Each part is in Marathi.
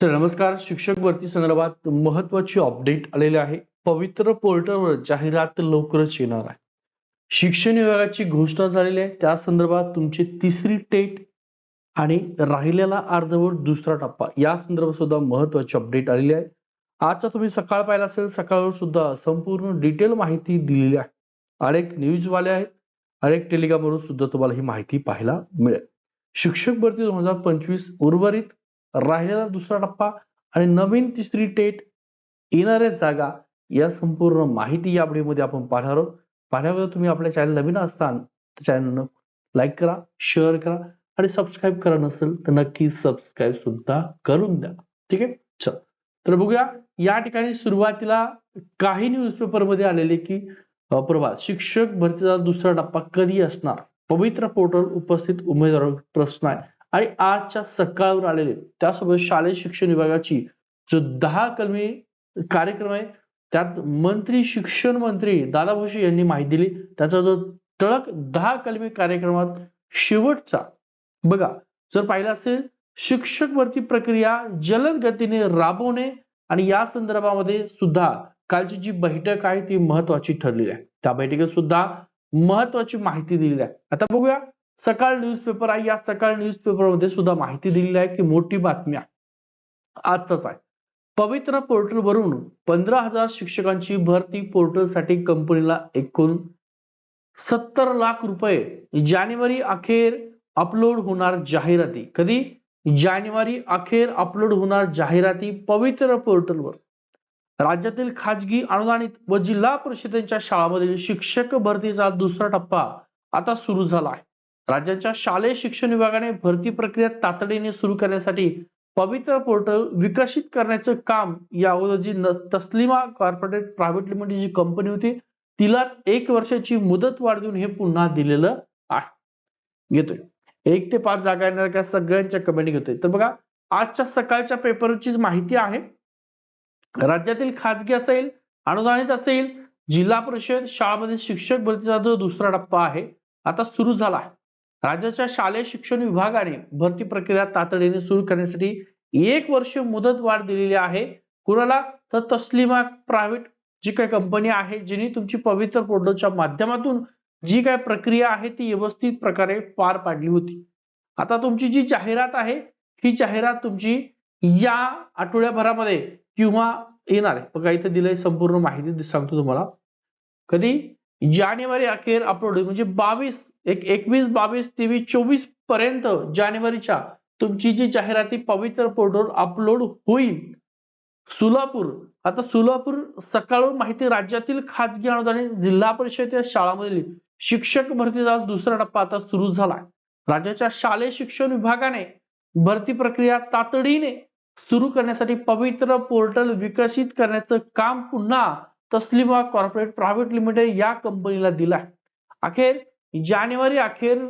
तर नमस्कार. शिक्षक भरती संदर्भात महत्वाची अपडेट आलेली आहे. पवित्र पोर्टलवर जाहिरात लवकरच येणार आहे. शिक्षण विभागाची घोषणा झालेली आहे. त्या संदर्भात तुमची तिसरी टेट आणि राहिलेला अर्धवट दुसरा टप्पा. या संदर्भात सुद्धा महत्वाची अपडेट आलेली आहे. आजचा तुम्ही सकाळ पाहिला असेल सकाळवर सुद्धा संपूर्ण डिटेल माहिती दिलेली आहे. अनेक न्यूजवाले आहेत. अनेक टेलिग्रामवरून सुद्धा तुम्हाला ही माहिती पाहायला मिळेल. शिक्षक भरती दोन हजार पंचवीस उर्वरित राहिलेला दुसरा टप्पा आणि नवीन तिसरी टेट येणाऱ्या जागा या संपूर्ण माहिती या व्हिडिओमध्ये आपण पाहणार आहोत. पाहण्यावर तुम्ही आपल्या चॅनल नवीन असताल तर चॅनल लाईक करा शेअर करा आणि सबस्क्राईब करा नसेल तर नक्की सबस्क्राईब सुद्धा करून द्या. ठीक आहे? चल. तर बघूया या ठिकाणी सुरुवातीला काही न्यूजपेपरमध्ये आलेले की अ, प्रभात शिक्षक भरतीचा दुसरा टप्पा कधी असणार? पवित्र पोर्टल उपस्थित उमेदवार प्रश्न आहे. आणि आजच्या सकाळवर आलेले त्यासोबत शालेय शिक्षण विभागाची जो दहा कलमी कार्यक्रम आहे त्यात मंत्री शिक्षण मंत्री दादा भुसे यांनी माहिती दिली. त्याचा जो टळक दहा कलमी कार्यक्रमात शेवटचा बघा जर पाहिलं असेल शिक्षक भरती प्रक्रिया जलद गतीने राबवणे आणि या संदर्भामध्ये सुद्धा कालची जी बैठक आहे ती महत्वाची ठरलेली आहे. त्या बैठकीत सुद्धा महत्वाची माहिती दिलेली आहे. आता बघूया सकाळ न्यूजपेपर आहे. या सकाळ न्यूजपेपरमध्ये सुद्धा माहिती दिलेली आहे की मोठी बातम्या आजचाच आहे. पवित्र पोर्टल वरून पंधरा हजार शिक्षकांची भरती पोर्टलसाठी कंपनीला एकूण सत्तर लाख रुपये जानेवारी अखेर अपलोड होणार जाहिराती. कधी? जानेवारी अखेर अपलोड होणार जाहिराती पवित्र पोर्टलवर राज्यातील खाजगी अनुदानित व जिल्हा परिषदेच्या शाळांमधील शिक्षक भरतीचा दुसरा टप्पा आता सुरू झाला आहे. राज्याच्या शालेय शिक्षण विभागाने भरती प्रक्रिया तातडीने सुरू करण्यासाठी पवित्र पोर्टल विकसित करण्याचं काम या अगोदर जी तस्लिमा कॉर्पोरेट प्रायव्हेट लिमिटेड जी कंपनी होती तिलाच एक वर्षाची मुदत वाढ देऊन हे पुन्हा दिलेलं आहे. घेतोय एक ते पाच जागा येणार का सगळ्यांच्या कमेंट घेतोय. तर बघा आजच्या सकाळच्या पेपरची माहिती आहे. राज्यातील खाजगी असेल अनुदानित असेल जिल्हा परिषद शाळामध्ये शिक्षक भरतीचा जो दुसरा टप्पा आहे आता सुरू झाला आहे. राज्याच्या शालेय शिक्षण विभागाने भरती प्रक्रिया तातडीने सुरू करण्यासाठी एक वर्ष मुदत वाढ दिलेली आहे. कुणाला तर तस्लिमा प्रायव्हेट जी काही कंपनी आहे जिने तुमची पवित्र पोर्टलच्या माध्यमातून जी काय प्रक्रिया आहे ती व्यवस्थित प्रकारे पार पाडली होती. आता तुमची जी जाहिरात आहे ही जाहिरात तुमची या आठवड्याभरामध्ये किंवा येणार आहे. बघा इथे दिलंय संपूर्ण माहिती सांगतो तुम्हाला. कधी? जानेवारी अखेर अपलोड म्हणजे बावीस एक एकवीस बावीस तेवीस चोवीसपर्यंत जानेवारीच्या तुमची जी जाहिराती पवित्र पोर्टल अपलोड होईल सोलापूर. आता सोलापूर सकाळून माहिती राज्यातील खाजगी अनुदानित जिल्हा परिषद या शाळांमधील शिक्षक भरतीचा दुसरा टप्पा आता सुरू झालाय. राज्याच्या शालेय शिक्षण विभागाने भरती प्रक्रिया तातडीने सुरू करण्यासाठी पवित्र पोर्टल विकसित करण्याचं काम पुन्हा तस्लिमा कॉर्पोरेट प्रायव्हेट लिमिटेड या कंपनीला दिलाय. अखेर जानेवारी अखेर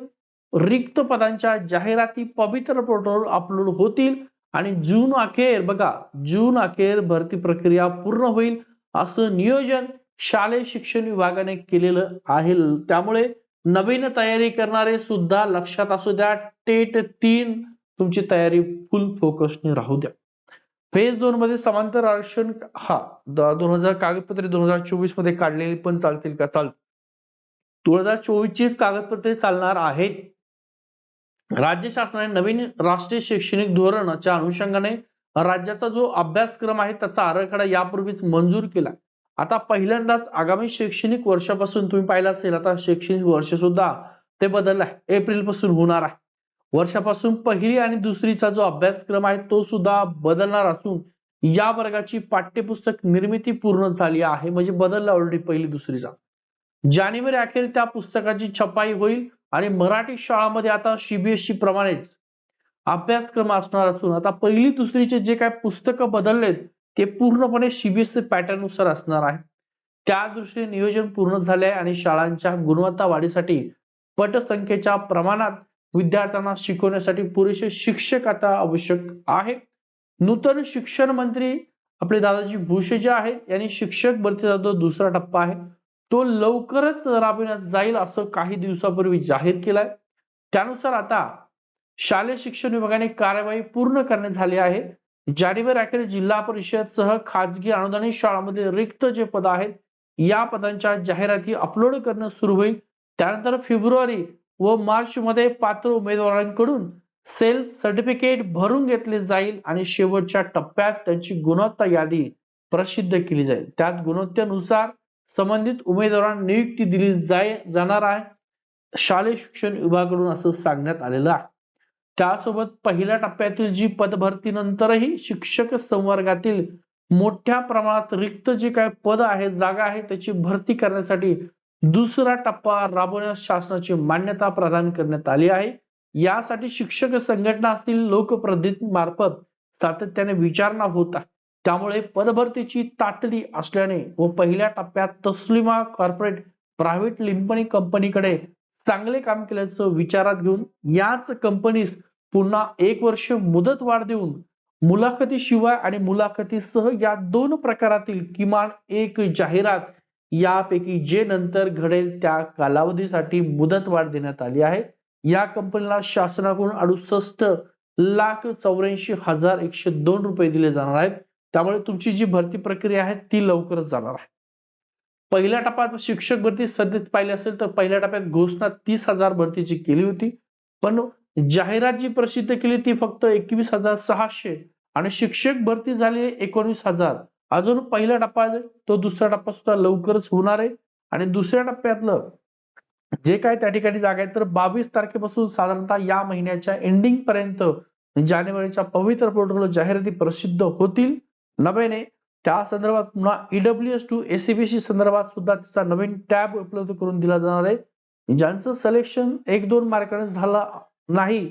रिक्त पदांच्या जाहिराती पवित्र पोर्टलवर अपलोड होतील आणि जून अखेर बघा जून अखेर भरती प्रक्रिया पूर्ण होईल असं नियोजन शालेय शिक्षण विभागाने केलेलं आहे. त्यामुळे नवीन तयारी करणारे सुद्धा लक्षात असू द्या. टेट तीन तुमची तयारी फुल फोकसने राहू द्या. फेज दोन मध्ये समांतर आरक्षण हा दोन हजार कागदपत्रे दोन हजार चोवीसमध्ये काढलेली पण चालतील का? चालतील. दोन हजार चोवीसचीच कागदपत्रे चालणार आहेत. राज्य शासनाने नवीन राष्ट्रीय शैक्षणिक धोरणाच्या अनुषंगाने राज्याचा जो अभ्यासक्रम आहे त्याचा आराखडा यापूर्वीच मंजूर केला. आता पहिल्यांदाच आगामी शैक्षणिक वर्षापासून तुम्ही पाहिलं असेल आता शैक्षणिक वर्ष सुद्धा ते बदललं आहे. एप्रिलपासून होणार आहे. वर्षापासून पहिली आणि दुसरीचा जो अभ्यासक्रम आहे तो सुद्धा बदलणार असून या वर्गाची पाठ्यपुस्तक निर्मिती पूर्ण झाली आहे. म्हणजे बदलला ऑलरेडी पहिली दुसरीचा. जानेवारी अखेर त्या पुस्तकाची छपाई होईल आणि मराठी शाळामध्ये आता सीबीएसई प्रमाणेच अभ्यासक्रम असणार असून आता पहिली दुसरीचे जे काय पुस्तकं बदललेत ते पूर्णपणे सीबीएसई पॅटर्ननुसार असणार आहे त्या दृष्टीने नियोजन पूर्ण झाले आहे आणि शाळांच्या गुणवत्ता वाढीसाठी पटसंख्येच्या प्रमाणात विद्यार्थ्यांना शिकवण्यासाठी पुरेसे शिक्षक आता आवश्यक आहे नूतन शिक्षण मंत्री आपले दादाजी भुसे जे आहेत यांनी शिक्षक भरतीचा जो दुसरा टप्पा आहे तो लवकरच राबविण्यात जाईल असं काही दिवसापूर्वी जाहीर केलाय. त्यानुसार आता शालेय शिक्षण विभागाने कार्यवाही पूर्ण करण्यात झाली आहे. जानेवारी अखेर जिल्हा परिषदसह खाजगी अनुदानित शाळांमध्ये रिक्त जे पद आहेत या पदांच्या जाहिराती अपलोड करणं सुरू होईल. त्यानंतर फेब्रुवारी व मार्च मध्ये पात्र उमेदवारांकडून सेल्फ सर्टिफिकेट भरून घेतले जाईल आणि शेवटच्या टप्प्यात त्यांची गुणवत्ता यादी प्रसिद्ध केली जाईल. त्यात गुणवत्तेनुसार संबंधित उमेदवारांना नियुक्ती दिली जाय जाणार आहे. शालेय शिक्षण विभागाकडून असं सांगण्यात आलेलं आहे. त्यासोबत पहिल्या टप्प्यातील जी पदभरतीनंतरही शिक्षक संवर्गातील मोठ्या प्रमाणात रिक्त जे काय पद आहे जागा आहे त्याची भरती करण्यासाठी दुसरा टप्पा राबवण्यास शासनाची मान्यता प्रदान करण्यात आली आहे. यासाठी शिक्षक संघटना असतील लोकप्रतिनिधी मार्फत सातत्याने विचारणा होत आहे. त्यामुळे पदभरतीची तातडी असल्याने व पहिल्या टप्प्यात तस्लिमा कॉर्पोरेट प्रायव्हेट लिंपणी कंपनीकडे चांगले काम केल्याचं विचारात घेऊन याच कंपनीस पुन्हा एक वर्ष मुदत वाढ देऊन मुलाखतीशिवाय आणि मुलाखतीसह या दोन प्रकारातील किमान एक जाहिरात यापैकी जे नंतर घडेल त्या कालावधीसाठी मुदत वाढ देण्यात आली आहे. या कंपनीला शासनाकडून अडुसष्ट लाख चौऱ्याऐंशी हजार एकशे दोन रुपये दिले जाणार आहेत. त्यामुळे तुमची जी भरती प्रक्रिया आहे ती लवकरच जाणार आहे. पहिल्या टप्प्यात शिक्षक भरती सध्या पाहिली असेल तर पहिल्या टप्प्यात घोषणा तीस हजार भरतीची केली होती. पण जाहिरात जी प्रसिद्ध केली ती फक्त एकवीस हजार सहाशे आणि शिक्षक भरती झाली एकोणीस हजार. अजून पहिला टप्पा तो दुसरा टप्पा सुद्धा लवकरच होणार आहे. आणि दुसऱ्या टप्प्यातलं जे काय त्या ठिकाणी जागा आहे तर बावीस तारखेपासून साधारणतः या महिन्याच्या एंडिंग पर्यंत जानेवारीच्या पवित्र पोर्टलवर जाहिराती प्रसिद्ध होतील. नव्याने त्या संदर्भात पुन्हा ईडब्ल्यू एस टू एसीबीसी संदर्भात सुद्धा तिचा नवीन टॅब उपलब्ध करून दिला जाणार आहे. ज्यांचं सिलेक्शन एक दोन मार्काने झालं नाही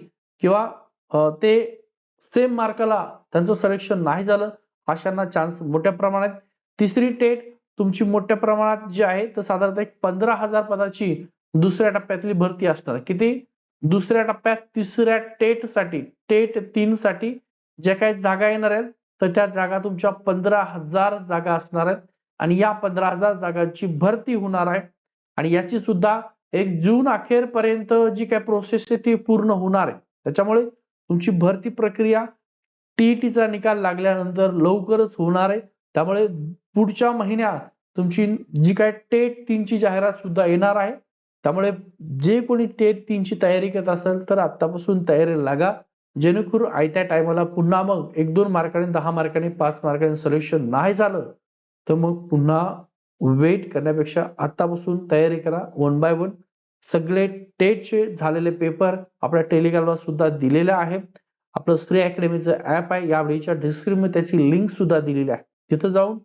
किंवा ते सेम मार्काला त्यांचं सिलेक्शन नाही झालं अशांना चान्स मोठ्या प्रमाणात. तिसरी टेट तुमची मोठ्या प्रमाणात जी आहे तर साधारणतः एक पंधरा हजार पदाची दुसऱ्या टप्प्यातली भरती असणार. किती? दुसऱ्या टप्प्यात तिसऱ्या टेटसाठी टेट तीन साठी ज्या काही जागा येणार आहेत तर त्या जागा तुमच्या पंधरा हजार जागा असणार आहेत. आणि या पंधरा हजार जागांची भरती होणार आहे. आणि याची सुद्धा एक जून अखेरपर्यंत जी काय प्रोसेस आहे ती पूर्ण होणार आहे. त्याच्यामुळे तुमची भरती प्रक्रिया टीईटीचा निकाल लागल्यानंतर लवकरच होणार आहे. त्यामुळे पुढच्या महिन्यात तुमची जी काय टेट तीनची जाहिरात सुद्धा येणार आहे. त्यामुळे जे कोणी टेट तीनची तयारी करत असेल तर आतापासून तयारी लागा. जेणेकरून आयत्या टायमाला पुन्हा मग एक दोन मार्काने दहा मार्काने पाच मार्काने सोल्युशन नाही झालं तर मग पुन्हा वेट करण्यापेक्षा आतापासून तयारी करा. वन बाय वन सगळे टेटचे झालेले पेपर आपल्या टेलिग्रामला सुद्धा दिलेले आहे आपलं श्री अकॅडमीचं ऍप आहे. यावेळीच्या व्हिडिओच्या डिस्क्रिप्शन त्याची लिंक सुद्धा दिलेली आहे. तिथं जाऊन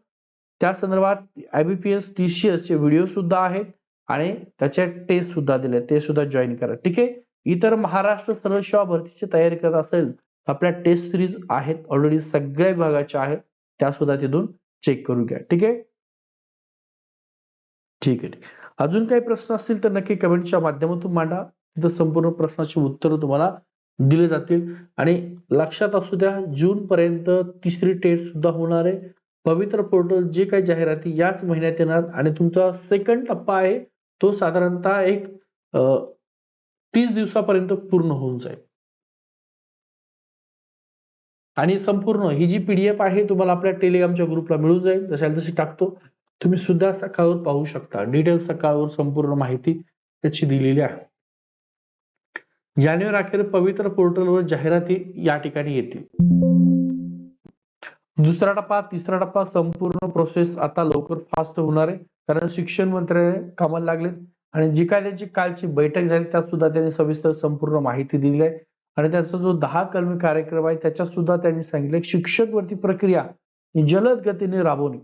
त्या संदर्भात आयबीपीएस टीसीएस चे व्हिडिओ सुद्धा आहेत आणि त्याचे टेस्ट सुद्धा दिले ते सुद्धा जॉईन करा. ठीक आहे? इतर महाराष्ट्र सरळ सेवा भरतीची तयारी करत असेल आपल्या टेस्ट सिरीज आहेत ऑलरेडी सगळ्या विभागाच्या आहेत त्या सुद्धा तिथून चेक करून घ्या. ठीक आहे? ठीक आहे अजून काही प्रश्न असतील तर नक्की कमेंटच्या माध्यमातून मांडा. तिथं संपूर्ण प्रश्नाची उत्तरं तुम्हाला दिले जातील. आणि लक्षात असू द्या जून पर्यंत तिसरी टेस्ट सुद्धा होणार आहे. पवित्र पोर्टल जे काही जाहिराती याच महिन्यात येणार. आणि तुमचा सेकंड टप्पा आहे तो साधारणतः एक तीस दिवसापर्यंत पूर्ण होऊन जाईल. आणि संपूर्ण ही जी पीडीएफ आहे तुम्हाला आपल्या टेलिग्रामच्या ग्रुपला मिळून जाईल. जशाला तशी टाकतो. तुम्ही सुद्धा सकाळवर पाहू शकता. डिटेल सकाळवर संपूर्ण माहिती त्याची दिलेली आहे. जानेवारी अखेर पवित्र पोर्टलवर जाहिराती या ठिकाणी येतील. दुसरा टप्पा तिसरा टप्पा संपूर्ण प्रोसेस आता लवकर फास्ट होणार आहे. कारण शिक्षण मंत्र्याने कामाला लागलेत. आणि जी काय त्यांची कालची बैठक झाली त्यात सुद्धा त्यांनी सविस्तर संपूर्ण माहिती दिली आहे. आणि त्यांचा जो दहा कलमी कार्यक्रम आहे त्याच्यात सुद्धा त्यांनी सांगितले शिक्षक वरती प्रक्रिया जलद गतीने राबवणे.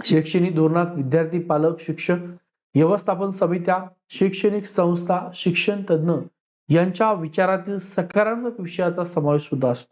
शैक्षणिक धोरणात विद्यार्थी पालक शिक्षक व्यवस्थापन समित्या शैक्षणिक संस्था शिक्षण तज्ञ यांच्या विचारातील सकारात्मक विषयाचा समावेश सुद्धा असणार